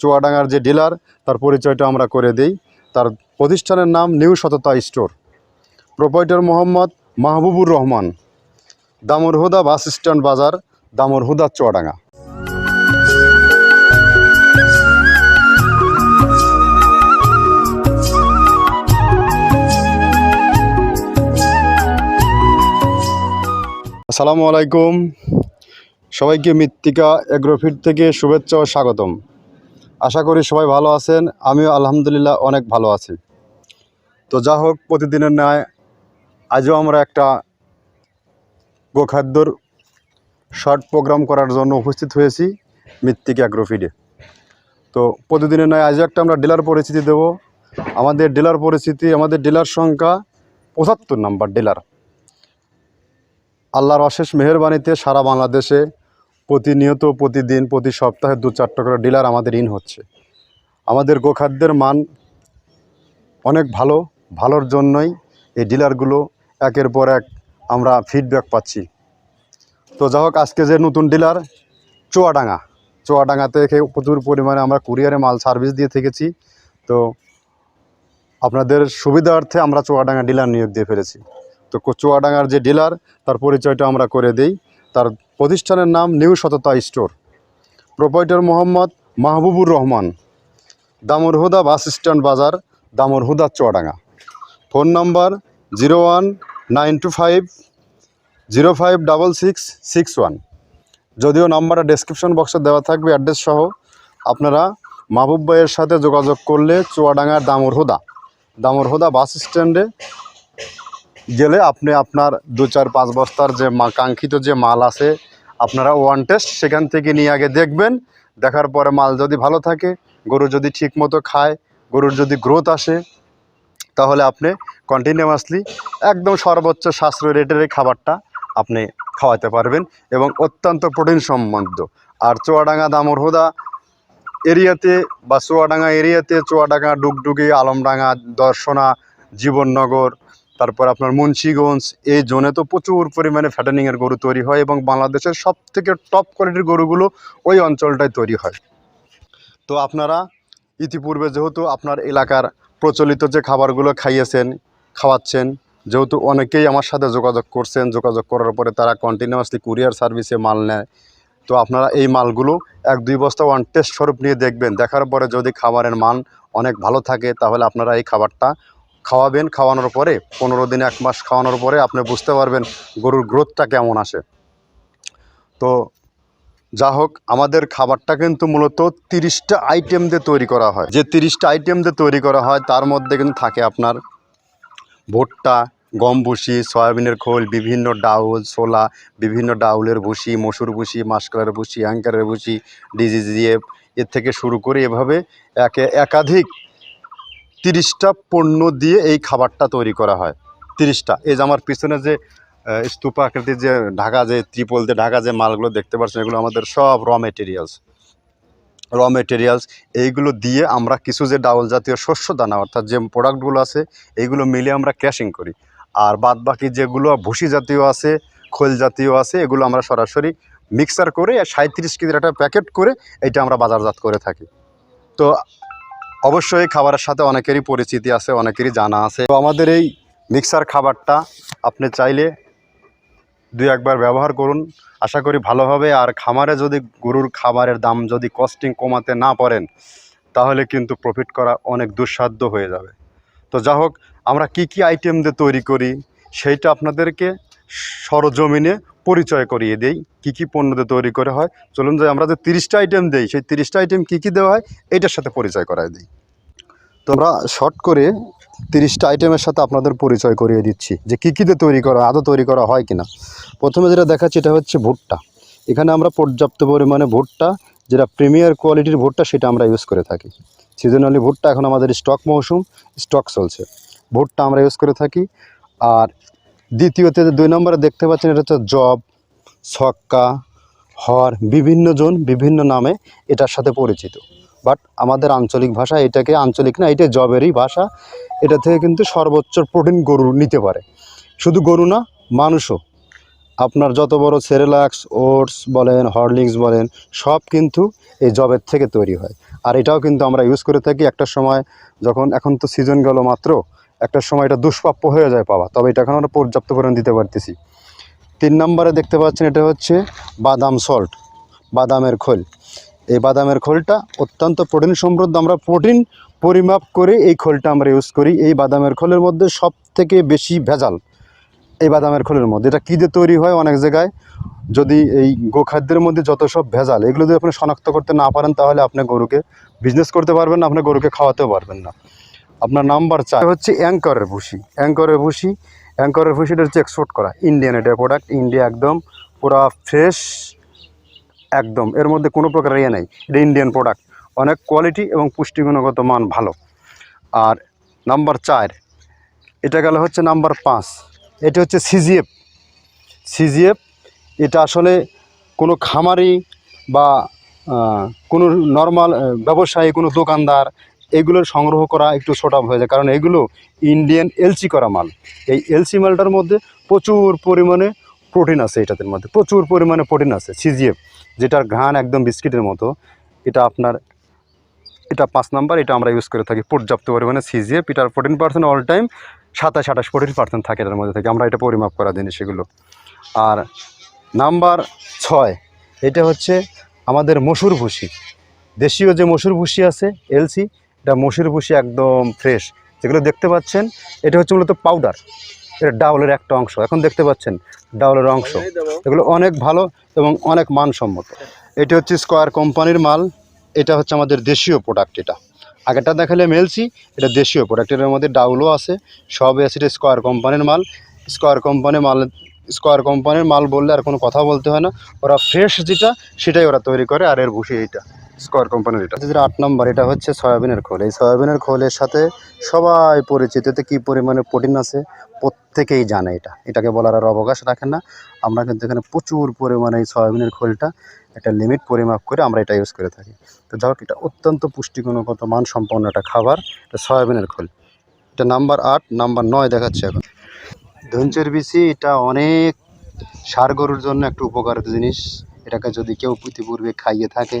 চুয়াডাঙ্গার যে ডিলার, তার পরিচয়টা আমরা করে দেই। তার প্রতিষ্ঠানের নাম new Satata store. Proprietor Mohammad Mahbubur Rahman. Damurhuda bus stand বাজার দামরহুদা চুয়াডাঙ্গা। আসসালামু আলাইকুম। সবাইকে মৃত্তিকা এগ্রোফিট থেকে শুভেচ্ছা ও স্বাগতম। আশা করি সবাই ভালো আছেন। আমিও আলহামদুলিল্লাহ অনেক ভালো আছি। তো যা হোক, প্রতিদিনের ন্যায় আজও আমরা একটা গোখাদ্যর শর্ট প্রোগ্রাম করার জন্য উপস্থিত হয়েছি মৃত্তিকা অ্যাগ্রোফিডে তো প্রতিদিনের ন্যায় আজও একটা আমরা ডিলার পরিচিতি দেব। আমাদের ডিলার পরিচিতি, আমাদের ডিলার সংখ্যা পঁচাত্তর নাম্বার ডিলার। আল্লাহর অশেষ মেহরবানিতে সারা বাংলাদেশে প্রতিনিয়ত, প্রতিদিন, প্রতি সপ্তাহে দু চারটা করে ডিলার আমাদের ইন হচ্ছে। আমাদের গোখাদ্যের মান অনেক ভালো, ভালোর জন্যই এই ডিলারগুলো একের পর এক আমরা ফিডব্যাক পাচ্ছি। তো যা হোক, আজকে যে নতুন ডিলার, চুয়াডাঙ্গা। চুয়াডাঙ্গা থেকে প্রচুর পরিমাণে আমরা কুরিয়ারে মাল সার্ভিস দিয়ে থেকেছি। তো আপনাদের সুবিধার্থে আমরা চুয়াডাঙ্গা ডিলার নিয়োগ দিয়ে ফেলেছি। তো চুয়াডাঙ্গার যে ডিলার, তার পরিচয়টা আমরা করে দেই। তার প্রতিষ্ঠানের নাম new Satata store. Proprietor Mohammad Mahbubur Rahman. Damurhuda bus stand বাজার Damurhuda Chuadanga. Phone number zero one nine two five, zero five double six six one. যদিও নাম্বারটা ডেসক্রিপশন বক্সে দেওয়া থাকবে অ্যাড্রেস সহ, আপনারা মাহবুব ভাইয়ের সাথে যোগাযোগ করলে চুয়াডাঙ্গার দামরহুদা দামরহুদা বাস স্ট্যান্ডে গেলে আপনি আপনার দু চার পাঁচ বস্তার যে মা কাঙ্ক্ষিত যে মাল আছে, আপনারা ওয়ান টেস্ট সেখান থেকে নিয়ে আগে দেখবেন। দেখার পরে মাল যদি ভালো থাকে, গরু যদি ঠিক মতো খায়, গরুর যদি গ্রোথ আসে, তাহলে আপনি কন্টিনিউয়াসলি একদম সর্বোচ্চ সাশ্রয় রেটের এই খাবারটা আপনি খাওয়াতে পারবেন এবং অত্যন্ত প্রোটিন সম্বন্ধ। আর চুয়াডাঙ্গা দামরহুদা এরিয়াতে বা চুয়াডাঙ্গা এরিয়াতে চুয়াডাঙ্গা, ডুগডুগি, আলমডাঙ্গা, দর্শনা, জীবননগর তারপর আপনার মুন্সিগঞ্জ, এই জোনে তো প্রচুর পরিমাণে ফ্যাটেনিংয়ের গরু তৈরি হয় এবং বাংলাদেশের সব থেকে টপ কোয়ালিটির গরুগুলো ওই অঞ্চলটায় তৈরি হয়। তো আপনারা ইতিপূর্বে যেহেতু আপনার এলাকার প্রচলিত যে খাবারগুলো খাইয়েছেন, খাওয়াচ্ছেন, যেহেতু অনেকেই আমার সাথে যোগাযোগ করছেন, যোগাযোগ করার পরে তারা কন্টিনিউয়াসলি কুরিয়ার সার্ভিসে মাল নেয়। তো আপনারা এই মালগুলো এক, দুই বস্তা ওয়ান টেস্ট স্বরূপ নিয়ে দেখবেন। দেখার পরে যদি খাবারের মান অনেক ভালো থাকে, তাহলে আপনারা এই খাবারটা খাওয়াবেন খাওয়ানোর পরে, পনেরো দিন, এক মাস খাওয়ানোর পরে আপনি বুঝতে পারবেন গরুর গ্রোথটা কেমন আসে। তো যা হোক, আমাদের খাবারটা কিন্তু মূলত তিরিশটা আইটেম দিয়ে তৈরি করা হয়। যে তিরিশটা আইটেম দিয়ে তৈরি করা হয়, তার মধ্যে কিন্তু থাকে আপনার ভুট্টা গম ভুসি সয়াবিনের খোল, বিভিন্ন ডাউল, ছোলা, বিভিন্ন ডাউলের ভুসি মসুর ভুসি মাসকলার ভুসি অ্যাঙ্কারের ভুসি ডিজিজিএফ, এর থেকে শুরু করে এভাবে একে একাধিক তিরিশটা পণ্য দিয়ে এই খাবারটা তৈরি করা হয়। তিরিশটা। এই যে আমার পিছনে যে স্তূপা আকৃতির যে ঢাকা, যে ত্রিপল দিয়ে ঢাকা যে মালগুলো দেখতে পাচ্ছেন, এগুলো আমাদের সব র মেটেরিয়ালস র মেটেরিয়ালস এইগুলো দিয়ে আমরা কিছু যে ডাউল জাতীয় শস্য দানা, অর্থাৎ যে প্রোডাক্টগুলো আছে, এইগুলো মিলে আমরা ক্র্যাশিং করি। আর বাদ বাকি যেগুলো ভুসি জাতীয় আছে, খোল জাতীয় আছে, এগুলো আমরা সরাসরি মিক্সার করে সাঁত্রিশ কেজির একটা প্যাকেট করে এটা আমরা বাজারজাত করে থাকি। তো অবশ্যই খাবারের সাথে অনেকেরই পরিচিতি আছে, অনেকেরই জানা আছে। তো আমাদের এই মিক্সার খাবারটা আপনি চাইলে দুই একবার ব্যবহার করুন। আশা করি ভালো হবে আর খামারে যদি গরুর খাবারের দাম যদি কস্টিং কমাতে না পারেন, তাহলে কিন্তু প্রফিট করা অনেক দুঃসাধ্য হয়ে যাবে। তো যা হোক, আমরা কি কি আইটেম দিয়ে তৈরি করি, সেইটা আপনাদেরকে সরজমিনে পরিচয় করিয়ে দেই, কি কি পণ্য দিয়ে তৈরি করে হয়। চলুন যে আমরা যে তিরিশটা আইটেম দেই, সেই তিরিশটা আইটেম কি কি দেওয়া হয় এইটার সাথে পরিচয় করায় দিই। তো আমরা শর্ট করে তিরিশটা আইটেমের সাথে আপনাদের পরিচয় করিয়ে দিচ্ছি, যে কী কী দিয়ে তৈরি করা, আদৌ তৈরি করা হয় কিনা। প্রথমে যেটা দেখাচ্ছি, এটা হচ্ছে ভুট্টা। এখানে আমরা পর্যাপ্ত পরিমাণে ভুট্টা, যেটা প্রিমিয়ার কোয়ালিটির ভুট্টা, সেটা আমরা ইউজ করে থাকি। সিজনালি ভুট্টা এখন আমাদের স্টক মৌসুম স্টক চলছে। ভুট্টা আমরা ইউজ করে থাকি। আর দ্বিতীয়তে দুই নম্বরে দেখতে পাচ্ছেন, এটা হচ্ছে জব, ছক্কা, হর, বিভিন্ন জন, বিভিন্ন নামে এটার সাথে পরিচিত। বাট আমাদের আঞ্চলিক ভাষা এটাকে আঞ্চলিক না এটা জবেরই ভাষা। এটা থেকে কিন্তু সর্বোচ্চ প্রোটিন গরু নিতে পারে। শুধু গরু না, মানুষও। আপনার যত বড় সেরেলাক্স, ওটস বলেন, হরলিক্স বলেন, সব কিন্তু এই জবের থেকে তৈরি হয়। আর এটাও কিন্তু আমরা ইউজ করে থাকি একটা সময়, যখন এখন তো সিজন গেল মাত্র একটা সময় এটা দুষ্প্রাপ্য হয়ে যায় পাওয়া তবে এটা এখন আমরা পর্যাপ্ত পরিমাণ দিতে পারতেছি। তিন নম্বরে দেখতে পাচ্ছেন এটা হচ্ছে বাদাম সল্ট বাদামের খোল। এই বাদামের খোলটা অত্যন্ত প্রোটিন সমৃদ্ধ, আমরা প্রোটিন পরিমাপ করে এই খোলটা আমরা ইউজ করি। এই বাদামের খোলের মধ্যে সব থেকে বেশি ভেজাল এই বাদামের খোলের মধ্যে। এটা কী দিয়ে তৈরি হয় অনেক জায়গায়? যদি এই গোখাদ্যের মধ্যে যত সব ভেজাল, এগুলো যদি আপনি শনাক্ত করতে না পারেন, তাহলে আপনি গরুকে বিজনেস করতে পারবেন না, আপনি গরুকে খাওয়াতেও পারবেন না। আপনার নাম্বার চার হচ্ছে অ্যাঙ্করের ভুসি। অ্যাঙ্করের ভুসি। অ্যাঙ্করের ভুসিটা হচ্ছে এক্সপোর্ট করা। ইন্ডিয়ান এটা প্রোডাক্ট ইন্ডিয়া একদম পুরা ফ্রেশ একদম। এর মধ্যে কোনো প্রকার ইয়ে নেই। এটা ইন্ডিয়ান প্রোডাক্ট অনেক কোয়ালিটি এবং পুষ্টিগুণগত মান ভালো। আর নাম্বার চার, এটা গেল হচ্ছে নাম্বার পাঁচ। এটা হচ্ছে সিজিএফ সিজিএফ এটা আসলে কোনো খামারি বা কোনো নর্মাল ব্যবসায়ী, কোনো দোকানদার এগুলোর সংগ্রহ করা একটু ছোটা হয়ে যায়। কারণ এগুলো ইন্ডিয়ান এলসি করা মাল। এই এলসি মালটার মধ্যে প্রচুর পরিমাণে প্রোটিন আছে এটাদের মধ্যে। প্রচুর পরিমাণে প্রোটিন আছে। সিজিএফ যেটার ঘ্রাণ একদম বিস্কিটের মতো। এটা আপনার, এটা পাঁচ নাম্বার, এটা আমরা ইউজ করে থাকি পর্যাপ্ত পরিমাণে সিজিএফ এটার প্রোটিন পার্সেন্ট অল টাইম সাতাশ, আঠাশ প্রোটিন পার্সেন্ট থাকে এটার মধ্যে থেকে। আমরা এটা পরিমাপ করা জিনিস এগুলো। আর নাম্বার ছয়, এটা হচ্ছে আমাদের মসুর ভুসি। দেশীয় যে মসুর ভুসি আছে এলসি এটা মসুর ভুসি একদম ফ্রেশ যেগুলো দেখতে পাচ্ছেন এটা হচ্ছে মূলত পাউডার এটা ডাউলের একটা অংশ। এখন দেখতে পাচ্ছেন ডাউলের অংশ। এগুলো অনেক ভালো এবং অনেক মানসম্মত। এটা হচ্ছে স্কোয়ার কোম্পানির মাল। এটা হচ্ছে আমাদের দেশীয় প্রোডাক্ট এটা। আগেরটা দেখালে এলসি এটা দেশীয় প্রোডাক্টের মধ্যে ডাউলও আছে। সব আছে এটা স্কোয়ার কোম্পানির মাল। স্কোয়ার কোম্পানির মাল স্কোয়ার কোম্পানির মাল বললে আর কোনো কথা বলতে হয় না। ওরা ফ্রেশ যেটা সেটাই ওরা তৈরি করে। আর এর ভুষি এইটা। স্কোয়ার কোম্পানির এটা। যেটা আট নম্বর, এটা হচ্ছে সয়াবিনের খোল। এই সয়াবিনের খোলের সাথে সবাই পরিচিত, এতে কী পরিমাণে প্রোটিন আছে প্রত্যেকেই জানে এটা। এটাকে বলার আর অবকাশ রাখেন না। আমরা কিন্তু এখানে প্রচুর পরিমাণে এই সয়াবিনের খোলটা একটা লিমিট পরিমাপ করে আমরা এটা ইউজ করে থাকি। তো যাই হোক, এটা অত্যন্ত পুষ্টিগুণগত মান সম্পন্ন একটা খাবার, এটা সয়াবিনের খোল। এটা নাম্বার আট, নাম্বার নয় দেখাচ্ছে এখন। ধনচের বিচি, এটা অনেক সার গরুর জন্য একটা উপকারিত জিনিস। এটাকে যদি কেউ ইতিপূর্বে খাইয়ে থাকে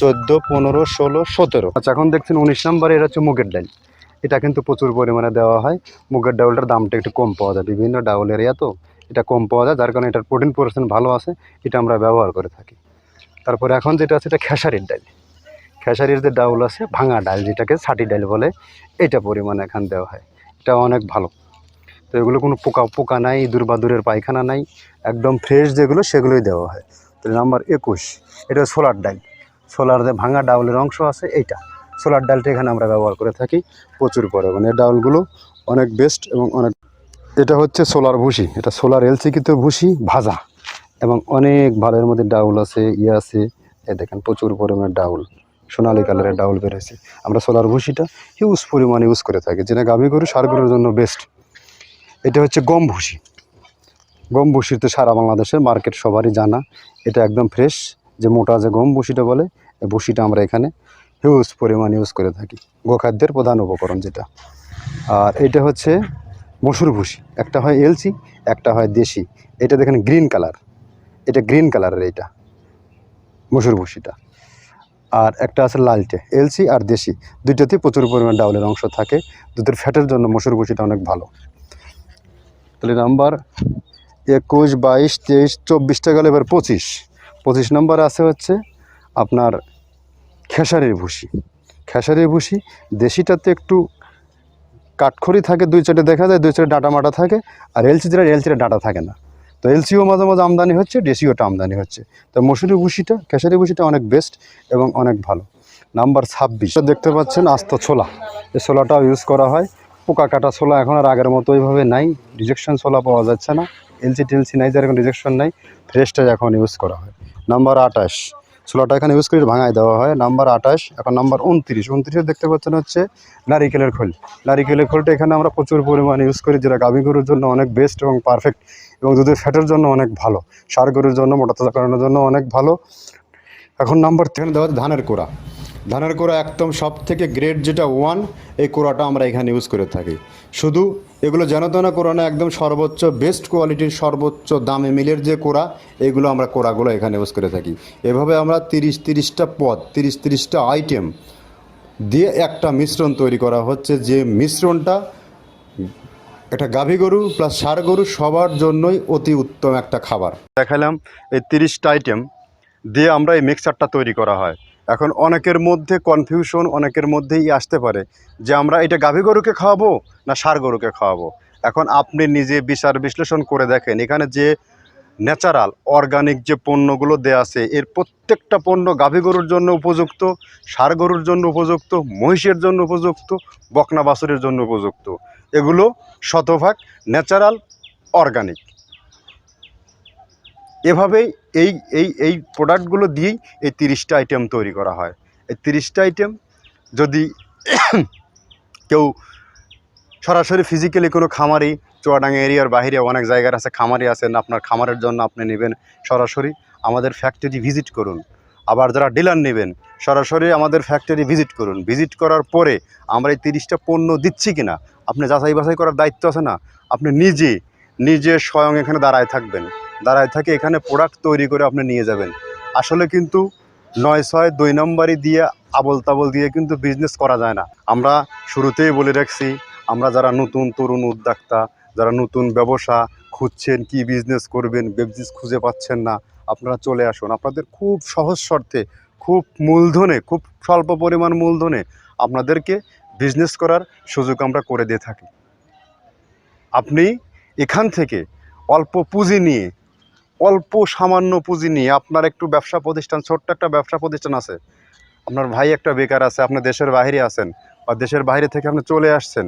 চোদ্দ, পনেরো, ষোলো, সতেরো। আচ্ছা এখন দেখছেন উনিশ নাম্বারে এটা হচ্ছে মুগের ডাল। এটা কিন্তু প্রচুর পরিমাণে দেওয়া হয়। মুগের ডাউলটার দামটা একটু কম পাওয়া যায়। বিভিন্ন ডাউল এরিয়া তো এটা কম পাওয়া যায়, যার কারণে এটার প্রোটিন পার্সেন্ট ভালো আছে, এটা আমরা ব্যবহার করে থাকি। তারপরে এখন যেটা আছে, এটা খেসারির ডাল। খেসারির যে ডাউল আছে, ভাঙা ডাল যেটাকে ছাটি ডাল বলে, এটা পরিমাণে এখান দেওয়া হয়। এটা অনেক ভালো। তো এগুলো কোনো পোকা পোকা নাই ইঁদুর বাদুরের পায়খানা নাই, একদম ফ্রেশ যেগুলো, সেগুলোই দেওয়া হয়। তো নাম্বার একুশ, এটা সোলার ডাল। সোলার যে ভাঙা ডাউলের অংশ আছে এইটা। সোলার ডালটা এখানে আমরা ব্যবহার করে থাকি প্রচুর পরিমাণে। ডাউলগুলো অনেক বেস্ট এবং অনেক এটা হচ্ছে সোলার ভুসি। এটা সোলার এলসিকিতে ভুসি ভাজা। এবং অনেক ভালো এর মধ্যে ডাউল আছে ইয়ে আছে। এ দেখেন প্রচুর পরিমাণে ডাউল। সোনালি কালারের ডাউল বেরোছে আমরা সোলার ভুসিটা হিউজ পরিমাণে ইউজ করে থাকি। যেটা গাভী গরু সার গরুর জন্য বেস্ট এটা হচ্ছে গম ভুসি। গম ভুসি তো সারা বাংলাদেশের মার্কেট সবারই জানা। এটা একদম ফ্রেশ যে মোটা যে গম ভুসিটা বলে ভুসিটা আমরা এখানে হিউজ পরিমাণ ইউজ করে থাকি। গোখাদ্যের প্রধান উপকরণ যেটা। আর এটা হচ্ছে মসুর ভুসি একটা হয় এলসি একটা হয় দেশি। এটা দেখেন গ্রিন কালার এটা গ্রিন কালারের এইটা, মসুর ভুসিটা আর একটা আছে লালটে এলসি আর দেশি। দুইটাতেই প্রচুর পরিমাণ ডাউলের অংশ থাকে। দুধের ফ্যাটের জন্য মসুর ভুসিটা অনেক ভালো। তাহলে নাম্বার একুশ, বাইশ, তেইশ চব্বিশটা গেলে এবার পঁচিশ। পঁচিশ নম্বর আছে হচ্ছে আপনার খেসারির ভুসি। খেসারির ভুসি, দেশিটাতে একটু কাঠখড়ি থাকে, দুই চারটে দেখা যায়, দুই চারটে ডাটা মাটা থাকে, আর এলসি যেটা এলসিটা ডাটা থাকে না। তো এলসিও মাঝে মাঝে আমদানি হচ্ছে দেশিওটা আমদানি হচ্ছে। তো মসুরি ভুসিটা খেসারি ভুসিটা অনেক বেস্ট এবং অনেক ভালো। নাম্বার ছাব্বিশ দেখতে পাচ্ছেন আস্ত ছোলা। এই ছোলাটাও ইউজ করা হয়। পোকা কাটা ছোলা এখন আর আগের মতো ওইভাবে নাই। রিজেকশন ছোলা পাওয়া যাচ্ছে না। এলসি টেলসি নাই, যার এখন রিজেকশন নাই। ফ্রেশটাই এখন ইউজ করা হয়। নাম্বার আঠাশ ছোলাটা এখানে ইউজ করে ভাঙায় দেওয়া হয়। নাম্বার আঠাশ, এখন নাম্বার উনত্রিশ। উনত্রিশে দেখতে পাচ্ছেন হচ্ছে নারিকেলের খোল। নারিকেলের খোলটা এখানে আমরা প্রচুর পরিমাণে ইউজ করি, যেটা গাভী গরুর জন্য অনেক বেস্ট এবং পারফেক্ট এবং দুধের ফ্যাটের জন্য অনেক ভালো। সার গরুর জন্য, মোটা তাজা করানোর জন্য অনেক ভালো। এখন নাম্বার এখানে দেওয়া ধানের কোড়া। ধানের কোড়া একদম সব থেকে গ্রেড যেটা ওয়ান এই কোড়াটা আমরা এখানে ইউজ করে থাকি। শুধু এগুলো যেন তেন কোড়া না একদম সর্বোচ্চ বেস্ট কোয়ালিটির সর্বোচ্চ দামে মিলের যে কোড়া এগুলো আমরা কোড়াগুলো এখানে ইউজ করে থাকি। এভাবে আমরা তিরিশ, তিরিশটা পদ, তিরিশ, তিরিশটা আইটেম দিয়ে একটা মিশ্রণ তৈরি করা হচ্ছে। যে মিশ্রণটা একটা গাভী গরু প্লাস ষাঁড় গরু সবার জন্যই অতি উত্তম একটা খাবার। দেখালাম এই তিরিশটা আইটেম দিয়ে আমরা এই মিক্সারটা তৈরি করা হয়। এখন অনেকের মধ্যে কনফিউশন অনেকের মধ্যেই আসতে পারে যে আমরা এটা গাভী গরুকে খাওয়াবো না সার গরুকে খাওয়াবো? এখন আপনি নিজে বিচার বিশ্লেষণ করে দেখেন, এখানে যে ন্যাচারাল অর্গানিক যে পণ্যগুলো দেয়া আছে, এর প্রত্যেকটা পণ্য গাভী গরুর জন্য উপযুক্ত, ষাঁড় গরুর জন্য উপযুক্ত, মহিষের জন্য উপযুক্ত, বকনা বাছুরের জন্য উপযুক্ত। এগুলো শতভাগ ন্যাচারাল অর্গানিক এভাবেই এই এই এই প্রোডাক্টগুলো দিয়েই এই তিরিশটা আইটেম তৈরি করা হয়। এই তিরিশটা আইটেম যদি কেউ সরাসরি ফিজিক্যালি কোনো খামারি, চুয়াডাঙ্গা এরিয়ার বাইরে অনেক জায়গার আছে, খামারি আছেন, আপনার খামারের জন্য আপনি নেবেন সরাসরি আমাদের ফ্যাক্টরি ভিজিট করুন। আবার যারা ডিলার নেবেন, সরাসরি আমাদের ফ্যাক্টরি ভিজিট করুন। ভিজিট করার পরে আমরা এই তিরিশটা পণ্য দিচ্ছি কিনা, আপনি যাচাই বাছাই করার দায়িত্ব আছে না? আপনি নিজে নিজে স্বয়ং এখানে দাঁড়ায় থাকবেন। দাঁড়ায় থাকে এখানে প্রোডাক্ট তৈরি করে আপনি নিয়ে যাবেন। আসলে কিন্তু নয় ছয় দুই নম্বরই দিয়ে আবল তাবল দিয়ে কিন্তু বিজনেস করা যায় না। আমরা শুরুতেই বলে রাখছি, আমরা যারা নতুন তরুণ উদ্যোক্তা, যারা নতুন ব্যবসা খুঁজছেন, কি বিজনেস করবেন বিজনেস খুঁজে পাচ্ছেন না, আপনারা চলে আসুন। আপনাদের খুব সহজ শর্তে, খুব মূলধনে, খুব স্বল্প পরিমাণ মূলধনে আপনাদেরকে বিজনেস করার সুযোগ আমরা করে দিয়ে থাকি। আপনি এখান থেকে অল্প পুঁজি নিয়ে, অল্প সামান্য পুঁজি নিয়ে, আপনার একটু ব্যবসা প্রতিষ্ঠান, ছোট্ট একটা ব্যবসা প্রতিষ্ঠান আছে। আপনার ভাই একটা বেকার আছে, আপনি দেশের বাইরে আছেন বা দেশের বাইরে থেকে আপনি চলে আসছেন,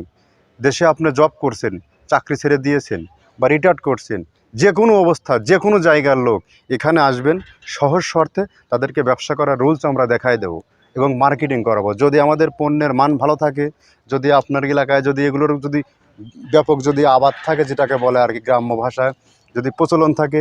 দেশে আপনি জব করছেন, চাকরি ছেড়ে দিয়েছেন বা রিটায়ার্ড করছেন, যে কোনো অবস্থা, যে কোনো জায়গার লোক এখানে আসবেন, সহজ শর্তে তাদেরকে ব্যবসা করার রুলস আমরা দেখাই দেবো। এবং মার্কেটিং করাবো। যদি আমাদের পণ্যের মান ভালো থাকে, যদি আপনার এলাকায় যদি এগুলোর যদি ব্যাপক যদি আবাদ থাকে, যেটাকে বলে আর কি গ্রাম্য ভাষায়, যদি প্রচলন থাকে,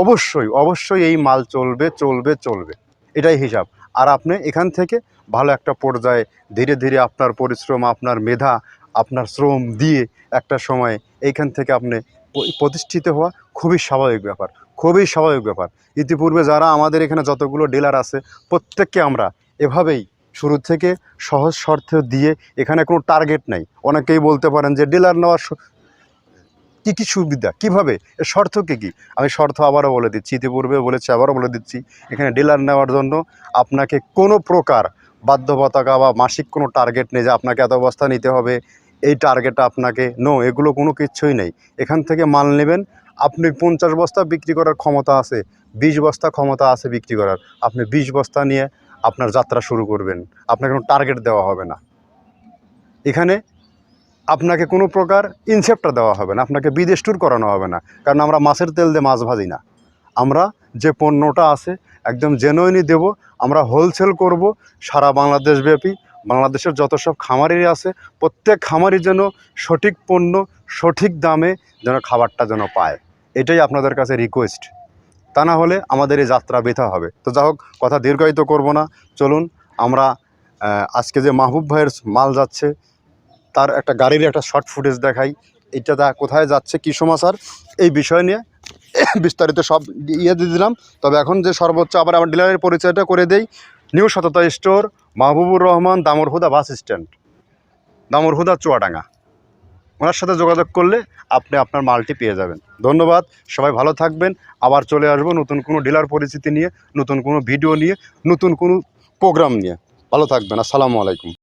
অবশ্যই অবশ্যই এই মাল চলবে চলবে চলবে। এটাই হিসাব। আর আপনি এখান থেকে ভালো একটা পর্যায়ে ধীরে ধীরে আপনার পরিশ্রম, আপনার মেধা, আপনার শ্রম দিয়ে একটা সময় এইখান থেকে আপনি প্রতিষ্ঠিত হওয়া খুবই স্বাভাবিক ব্যাপার। খুবই স্বাভাবিক ব্যাপার। ইতিপূর্বে যারা আমাদের এখানে যতগুলো ডিলার আছে, প্রত্যেককে আমরা এভাবেই শুরু থেকে সহজ শর্ত দিয়ে এখানে কোনো টার্গেট নাই। অনেকেই বলতে পারেন যে ডিলার নেওয়ার কী কী সুবিধা? কীভাবে? এর শর্ত কী কী? আমি শর্ত আবারও বলে দিচ্ছি, ইতিপূর্বে বলেছি, আবারও বলে দিচ্ছি, এখানে ডিলার নেওয়ার জন্য আপনাকে কোনো প্রকার বাধ্যবাধকতা বা মাসিক কোনো টার্গেট নেই যে আপনাকে এত বস্তা নিতে হবে, এই টার্গেট আপনাকে নো এগুলো কোনো কিচ্ছুই নেই। এখান থেকে মাল নেবেন, আপনি পঞ্চাশ বস্তা বিক্রি করার ক্ষমতা আছে, বিশ বস্তা ক্ষমতা আছে বিক্রি করার। আপনি বিশ বস্তা নিয়ে আপনার যাত্রা শুরু করবেন। আপনাকে কোনো টার্গেট দেওয়া হবে না। এখানে আপনাকে কোনো প্রকার ইনসেপ্টটা দেওয়া হবে না। আপনাকে বিদেশ ট্যুর করানো হবে না। কারণ আমরা মাছের তেল দিয়ে মাছ ভাজি না। আমরা যে পণ্যটা আছে, একদম জেনুইনই দেব। আমরা হোলসেল করব। সারা বাংলাদেশ ব্যাপী, বাংলাদেশের যত সব খামারি আছে, প্রত্যেক খামারি যেন সঠিক পণ্য সঠিক দামে যেন খাবারটা যেন পায়। এটাই আপনাদের কাছে রিকোয়েস্ট তা না হলে আমাদের এই যাত্রা বৃথা হবে। তো যা হোক, কথা দীর্ঘায়িত করব না। চলুন, আমরা আজকে যে মাহবুব ভাইয়ের মাল যাচ্ছে, তার একটা গাড়ির একটা শর্ট ফুটেজ দেখাই। এটা তা কোথায় যাচ্ছে, কী সমাচার এই বিষয় নিয়ে বিস্তারিত সব ইয়ে দিয়ে দিলাম। তবে এখন যে সর্বোচ্চ, আবার আমার ডিলারের পরিচয়টা করে দেই। New Satata store, Mahbubur Rahman Damurhuda bus stand. Damurhuda Chuadanga. ওনার সাথে যোগাযোগ করলে আপনি আপনার মালটি পেয়ে যাবেন। ধন্যবাদ, সবাই ভালো থাকবেন। আবার চলে আসব নতুন কোনো ডিলার পরিচিতি নিয়ে, নতুন কোনো ভিডিও নিয়ে, নতুন কোনো প্রোগ্রাম নিয়ে। ভালো থাকবেন, আসসালামু আলাইকুম।